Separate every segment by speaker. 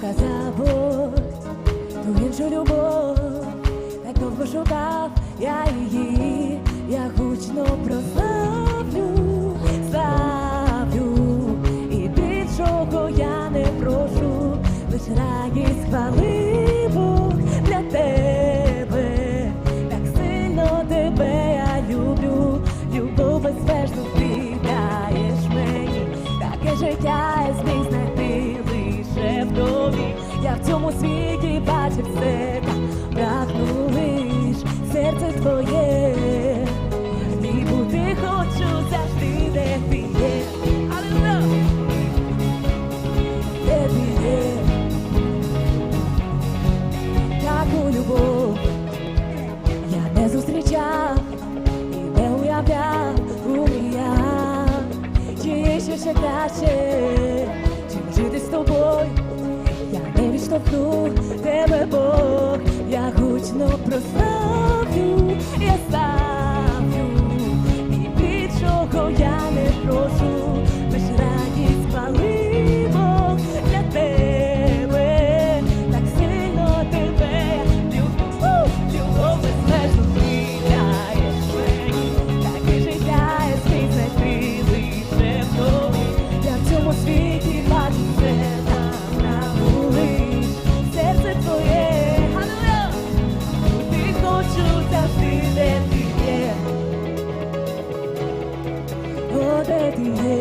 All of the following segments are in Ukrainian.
Speaker 1: шукав забудь ту іншу любов, так довго шукав я її, я гучно просив. чекаче, чим жити з тобою, я не відштовхну тебе, Бог, я гучно проста. can.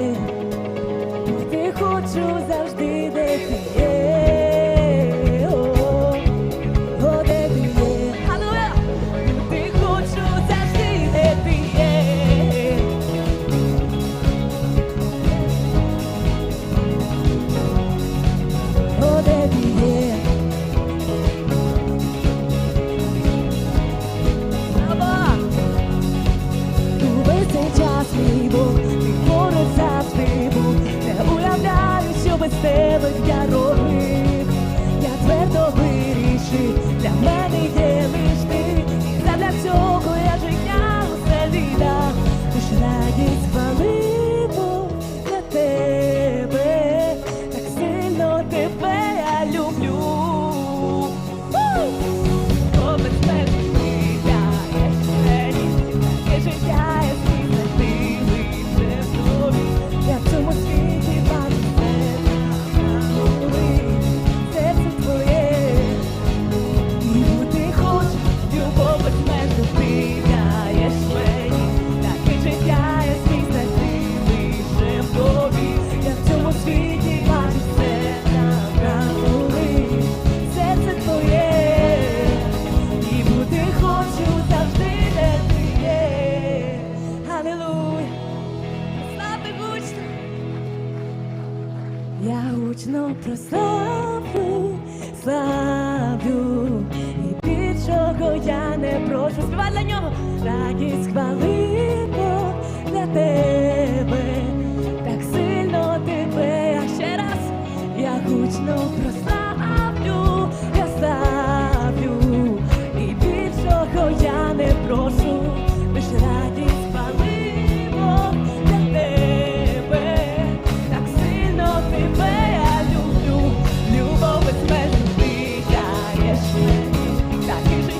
Speaker 1: я гучно прославлю, славлю, і ти чого я не прошу Співай для нього.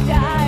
Speaker 1: die.